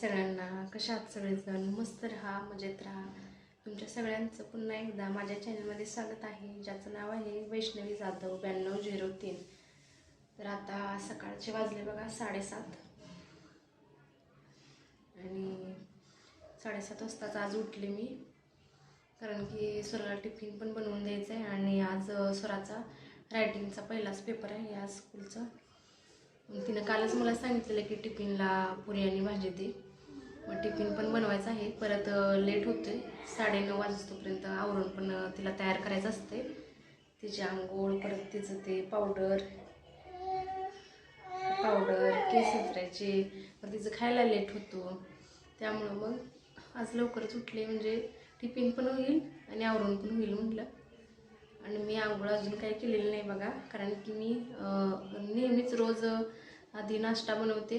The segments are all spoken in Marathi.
सगळ्यांना कशा आहात सगळेजण मस्त राहा मजेत राहा तुमच्या सगळ्यांचं पुन्हा एकदा माझ्या चॅनलमध्ये स्वागत आहे. ज्याचं नाव आहे वैष्णवी जाधव ब्याण्णव झिरो तीन. तर आता सकाळचे वाजले बघा साडेसात. आणि साडेसात वाजताच आज उठले मी. कारण की स्वराला टिफिन पण बनवून द्यायचं आहे आणि आज स्वराचा रायटिंगचा पहिलाच पेपर आहे या स्कूलचा तिनं कालच मला सांगितलेलं की टिफिनला पुरी आणि भाजी दे. मग टिफिन पण बनवायचं आहे. परत लेट होते साडेनऊ वाजतोपर्यंत आवरून पण तिला तयार करायचं असते तिची आंघोळ परत तिचं ते पावडर पावडर केस उतरायचे. परत तिचं खायला लेट होतो. त्यामुळं मग आज लवकरच उठले म्हणजे टिफिन पण होईल आणि आवरून पण होईल म्हटलं. आणि मी आंघोळ अजून काही केलेलं नाही बघा. कारण की मी नेहमीच रोज आधी नाश्ता बनवते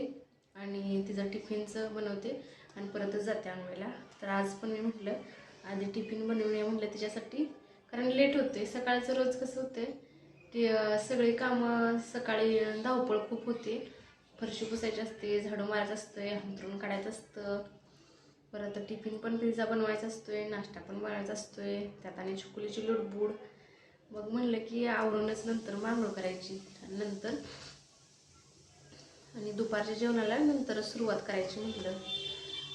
आणि तिचं टिफिनचं बनवते. आणि परतच जाते आणवायला तर आज पण मी म्हटलं आधी टिफिन बनवूया म्हटलं तिच्यासाठी. कारण लेट होते सकाळचं रोज कसं होते की सगळी कामं सकाळी धावपळ खूप होते. फरशी पुसायची असते झाडू मारायचं असतं अंथरून काढायचं असतं. परत टिफिन पण पिझ्झा बनवायचा असतोय नाश्ता पण बनवायचा असतोय. त्यात आणि चुकुलीची लुडबुड मग म्हणलं की आवरूनच नंतर मांगळ करायची. नंतर आणि दुपारच्या जेवणाला नंतर सुरुवात करायची म्हटलं.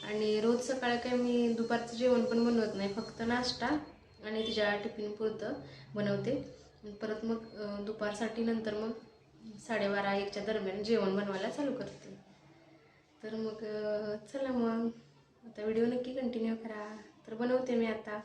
आणि रोज सकाळी काय मी दुपारचं जेवण पण बनवत नाही फक्त नाश्ता आणि तिच्या टिफिन पुरतं बनवते. परत मग दुपारसाठी नंतर मग साडेबारा एकच्या दरम्यान जेवण बनवायला चालू करते. तर मग चला मग. आता व्हिडिओ नक्की कंटिन्यू करा. तर बनवते मी आता.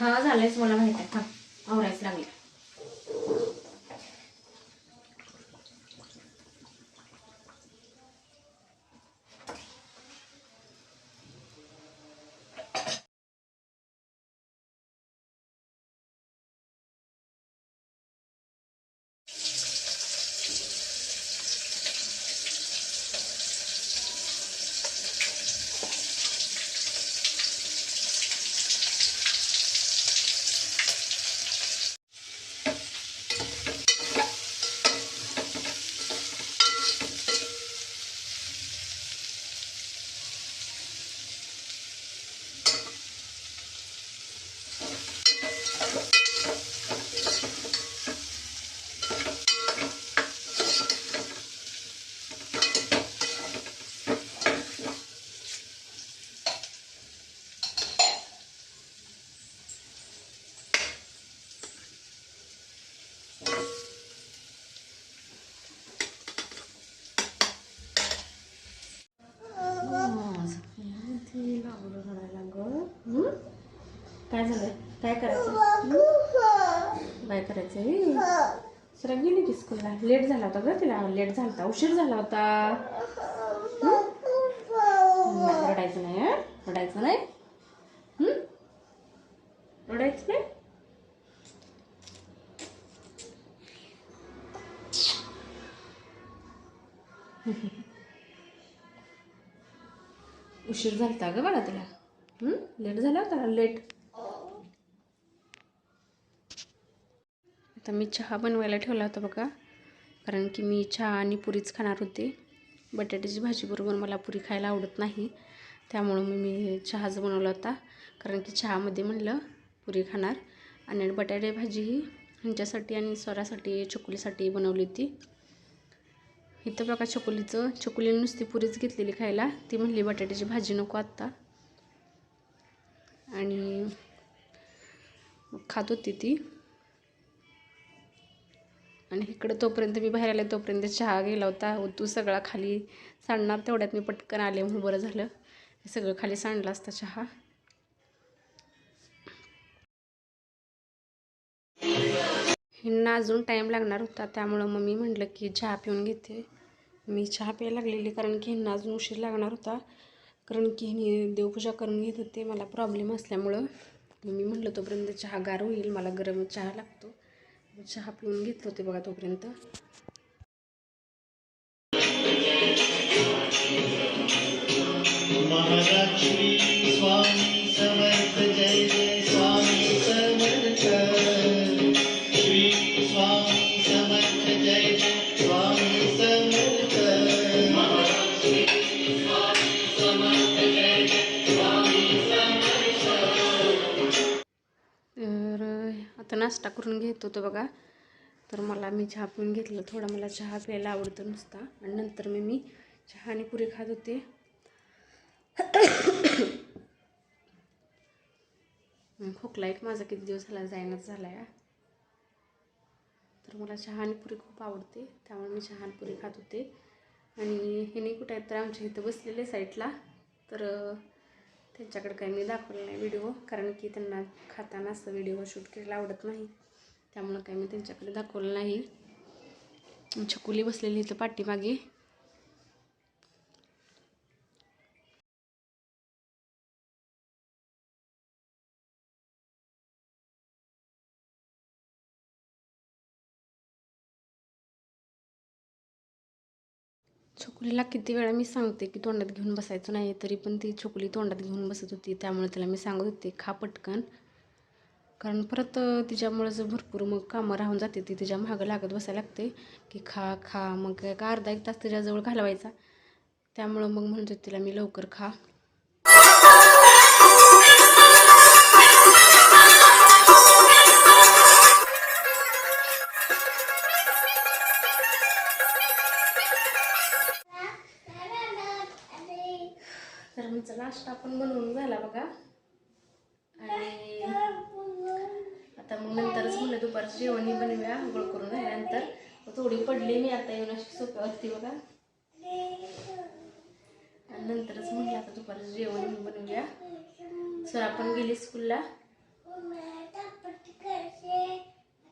हा झालंयच मला माहित आहे थांब आवरायच लागले काय सर गेली की स्कूलला लेट झाला होता ग तिला. लेट झाला होता. उशीर झाला होता. नाही, रडायचं नाही रडायचं नाही? रडायचं नाही? उशीर झालता ग बाळा तिला. लेट झाला होता. लेट आता मी चहा बनवायला ठेवला होता बघा. कारण की मी चहा आणि पुरीच खाणार होते. बटाट्याची भाजीबरोबर मला पुरी खायला आवडत नाही. त्यामुळं मी मी चहाच बनवला होता. कारण की चहामध्ये म्हणलं पुरी खाणार. आणि बटाटे भाजी ही ह्यांच्यासाठी आणि स्वरासाठी चकुलीसाठी बनवली होती. इथं बघा चकुलीचं चकुलीने नुसती पुरीच घेतलेली खायला. ती म्हणली बटाट्याची भाजी नको आत्ता. आणि खात होती ती. आणि इकडं तोपर्यंत मी बाहेर आले तोपर्यंत चहा गेला होता. तू सगळा खाली सांडणार तेवढ्यात मी पटकन आले म्हणून बरं झालं. सगळं खाली सांडला असता चहा. ह्यांना अजून टाईम लागणार होता त्यामुळं मग मी म्हटलं की चहा पिऊन घेते. मी चहा प्यायला लागलेली कारण की ह्यांना अजून उशीर लागणार होता. कारण की ह्यांनी देवपूजा करून घेत होते मला प्रॉब्लेम असल्यामुळं. मी म्हटलं तोपर्यंत चहा गार होईल मला गरम चहा लागतो. चहा पिऊन घेतलं होते बघा तोपर्यंत. महालक्ष्मी नाश्ता करून घेत होतो बघा. तर मला मी चहा पिऊन घेतलं थोडा मला चहा प्यायला आवडतं नुसता. आणि नंतर मी मी चहा आणि पुरी खात होते. खोकला एक माझा किती दिवस झाला जायनाच झाला आहे तर मला चहा आणि पुरी खूप आवडते. त्यामुळे मी चहा आणि पुरी खात होते. आणि हे नाही कुठे आहेत तर आमच्या इथं बसलेले साईडला तर त्यांच्याकडे काही मी दाखवलं नाही व्हिडिओ कारण की त्यांना खाताना असं व्हिडिओ शूट करायला आवडत नाही. त्यामुळं काही मी त्यांच्याकडे दाखवलं नाही. छकुली बसलेली इथं पाठीमागे. छोकुलीला किती वेळा मी सांगते की तोंडात घेऊन बसायचं नाही तरी पण ती छोकुली तोंडात घेऊन बसत होती. त्यामुळे तिला मी सांगत होते खा पटकन. कारण परत अं, तिच्यामुळं जर भरपूर मग कामं राहून जाते. ती तिच्या मागं लागत बसायला लागते की खा खा. मग का अर्धा एक तास तिच्याजवळ घालवायचा. त्यामुळं मग म्हणत होते तिला मी लवकर खा. नाश्ता पण बनवून झाला बघा. आणि आता मग नंतरच म्हणलं दुपारचं जेवणही बनवूया आंघोळ करून झाल्यानंतर. थोडी पडली मी आता येऊन अशी सोप्यावरती बघा. आणि नंतरच म्हणलं आता दुपारचं जेवण बनवूया. सर आपण गेली स्कूलला.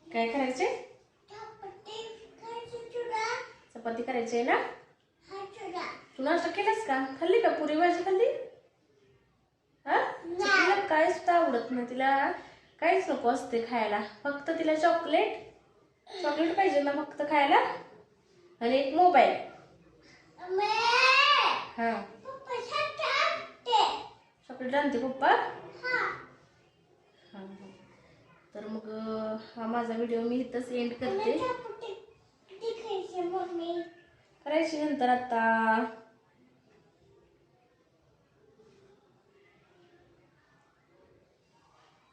काय करायचे? चपाती करायची आहे ना? तू नाश्ता केलास का? खाल्ली का? पुरी भाजी खाल्ली? काय सुद्धा आवडत नाही. तिला काहीच नको असते खायला. फक्त तिला चॉकलेट चॉकलेट पाहिजे ना फक्त खायला? आणि एक मोबाईल हा. चॉकलेट आणते पप्पा. तर मग हा माझा व्हिडिओ मी इथंच एंड करते. करायची नंतर आता.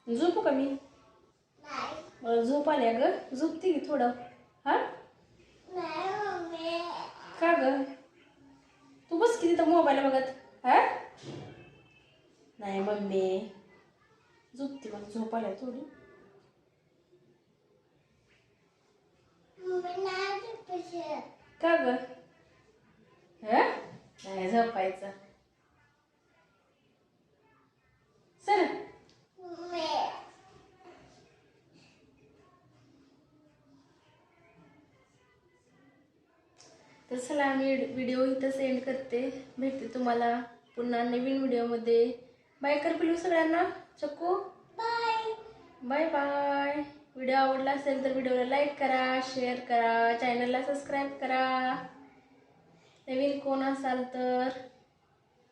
झोपू का मी? मला झोप आल्या ग झोपते की थोडं. हा? का ग? तू बस की तिथं मोबाईल बघत. हा? नाही मम्मी. झोपते मला झोप आल्या थोडी. का ग? हा? नाही झोपायचं. चल तर चला मी व्हिडिओ इथं सेंड करते. भेटते तुम्हाला. पुन्हा नवीन व्हिडिओमध्ये बाय कर पिलू सगळ्यांना. चक्कू बाय बाय व्हिडिओ आवडला असेल तर व्हिडिओला लाईक करा शेअर करा चॅनलला सबस्क्राईब करा. नवीन कोण असाल तर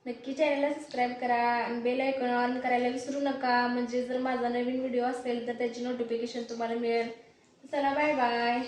नक्की चॅनलला सबस्क्राईब करा. आणि बेल आयकॉन ऑन करायला विसरू नका. म्हणजे जर माझा नवीन व्हिडिओ असेल तर त्याची नोटिफिकेशन तुम्हाला मिळेल. चला बाय बाय